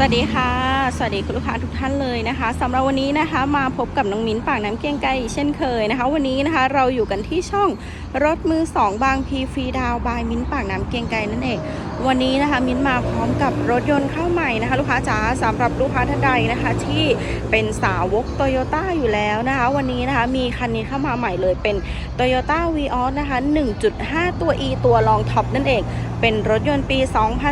สวัสดีค่ะ สวัสดีคุณลูกค้าทุกท่านเลยนะคะสำหรับวันนี้นะคะมาพบกับน้องมิ้นปากน้ำเกียงไก่เช่นเคยนะคะ วันนี้นะคะเราอยู่กันที่ช่องรถมือ 2 บางพีฟรีดาวบายมิ้นปากน้ำเกียงไก่นั่นเองวันนี้นะคะมิ้นมาพร้อมกับรถยนต์เข้าใหม่นะคะ ลูกค้าจ๋าสำหรับลูกค้าท่านใดนะคะ ที่เป็นสาวกโตโยต้าอยู่แล้วนะคะ วันนี้นะคะมีคันนี้เข้ามาใหม่เลยเป็น Toyota v ีออสนะคะ 1.5 ตัว E ตัวรองท็อปนั่นเองเป็นรถยนต์ปี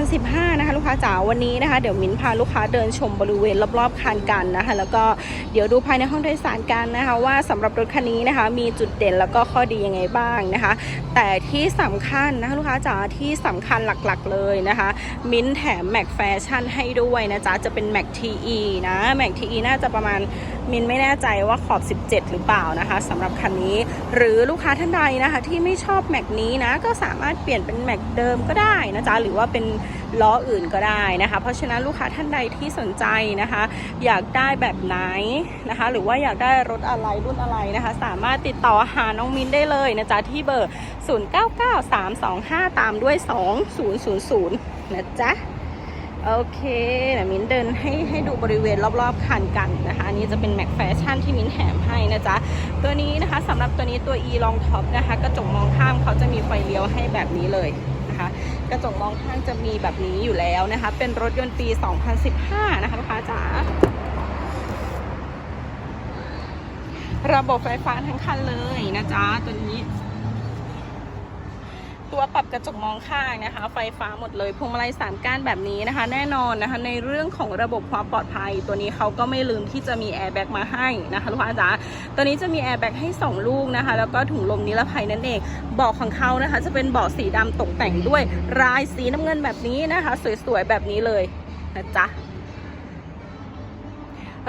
2015 นะคะ ลูกค้าจ๋าวันนี้นะคะ เดี๋ยวมิ้นพาลูกค้าเดินชมบริเวณรอบๆคันกันนะคะ แล้วก็เดี๋ยวดูภายในห้องโดยสารกันนะคะ ว่าสำหรับรถคันนี้นะคะ มีจุดเด่นแล้วก็ข้อดียังไงบ้างนะคะ แต่ที่สำคัญนะคะ ลูกค้าจ๋าที่สำคัญหลักๆเลยนะคะ มิ้นแถมแม็กแฟชั่นให้ด้วยนะจ๊ะจะเป็นแม็ก TE นะแม็ก TE น่าจะประมาณ มินไม่แน่ใจว่าขอบ 17 หรือเปล่านะคะสำหรับคันนี้ หรือลูกค้าท่านใดนะคะ ที่ไม่ชอบแม็กนี้นะ ก็สามารถเปลี่ยนเป็นแม็กเดิมก็ได้นะจ๊ะหรือว่าเป็นล้ออื่นก็ได้นะคะ เพราะฉะนั้นลูกค้าท่านใดที่สนใจนะคะ อยากได้แบบไหนนะคะ หรือว่าอยากได้รถอะไรรุ่นอะไรนะคะ สามารถติดต่อหาน้องมินได้เลยนะจ๊ะที่เบอร์ 099325 ตามด้วย 2000นะจ๊ะ โอเคเดี๋ยวมิ้นเดินให้ให้ดูบริเวณรอบๆคันกันนะคะอันนี้จะเป็นแม็กแฟชั่นที่มิ้นแถมให้นะจ๊ะ ตัวนี้นะคะสำหรับตัวนี้ตัว e ลองท็อปนะคะกระจกมองข้ามเขาจะมีไฟเลี้ยวให้แบบนี้เลยนะคะกระจกมองข้างจะมีแบบนี้อยู่แล้วนะคะ เป็นรถยนต์ปี 2015 นะคะลูกค้าจ๋าระบบไฟฟ้าทั้งคันเลยนะจ๊ะตัวนี้ ตัวปรับกระจกมองข้างนะคะ ไฟฟ้าหมดเลยพวงมาลัยสามก้านแบบนี้นะคะ แน่นอนนะคะ ในเรื่องของระบบความปลอดภัย ตัวนี้เขาก็ไม่ลืมที่จะมีแอร์แบ็กมาให้นะคะลูกค้าจ๋าตัวนี้จะมีแอร์แบ็กให้ 2 ลูกนะคะ แล้วก็ถุงลมนิรภัยนั่นเองเบาะของเขานะคะ จะเป็นเบาะสีดำตกแต่งด้วยลายสีน้ำเงินแบบนี้นะคะ สวยๆแบบนี้เลยนะจ๊ะ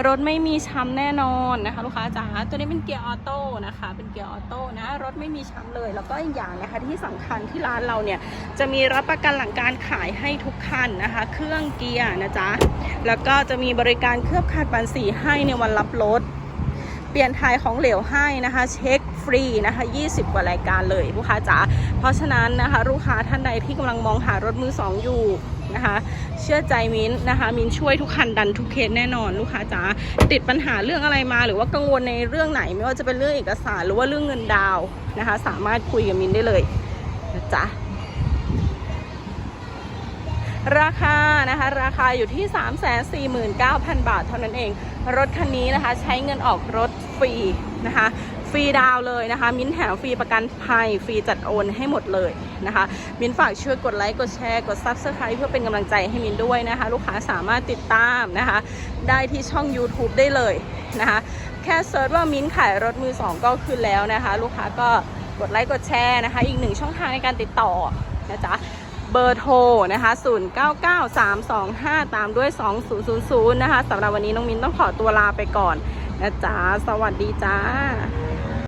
รถไม่มีช้ำแน่นอนนะคะ ลูกค้าจ๋าตัวนี้เป็นเกียร์ออโต้นะคะ เป็นเกียร์ออโต้นะรถไม่มีช้ำเลย แล้วก็อีกอย่างนะคะที่สำคัญที่ร้านเราเนี่ยจะมีรับประกันหลังการขายให้ทุกคันนะคะ เครื่องเกียร์นะจ๊ะแล้วก็จะมีบริการเคลือบขัดบันสีให้ในวันรับรถเปลี่ยนถ่ายของเหลวให้นะคะ เช็คฟรีนะคะ 20 กว่ารายการเลยลูกค้าจ๋าเพราะฉะนั้นนะคะ ลูกค้าท่านใดที่กำลังมองหารถมือสองอยู่ นะคะ เชื่อใจมิ้นนะคะ มิ้นช่วยทุกคันดันทุกเคสแน่นอนลูกค้าจ๋าติดปัญหาเรื่องอะไรมา หรือว่ากังวลในเรื่องไหนไม่ว่าจะเป็นเรื่องเอกสารหรือว่าเรื่องเงินดาวนะคะ สามารถคุยกับมิ้นได้เลยนะจ๊ะราคานะคะ ราคาอยู่ที่ 349,000 บาทเท่านั้นเอง รถคันนี้นะคะ ใช้เงินออกรถฟรีนะคะ ฟรีดาวเลยนะคะ มิ้นแถมฟรีประกันภัยฟรีจัดโอนให้หมดเลยนะคะ มิ้นฝากช่วยกดไลค์กดแชร์กด Subscribe เพื่อเป็นกำลังใจให้มิ้นด้วยนะคะ ลูกค้าสามารถติดตามนะคะ ได้ที่ช่อง YouTube ได้เลยนะคะ แค่เซิร์ชว่ามิ้นขายรถมือสองก็ขึ้นแล้วนะคะ ลูกค้าก็กดไลค์กดแชร์นะคะ อีกหนึ่งช่องทางในการติดต่อนะจ๊ะเบอร์โทรนะคะ 099325 ตามด้วย 2000 นะคะสำหรับวันนี้น้องมินต้องขอตัวลาไปก่อนนะจ๊ะ สวัสดีจ้า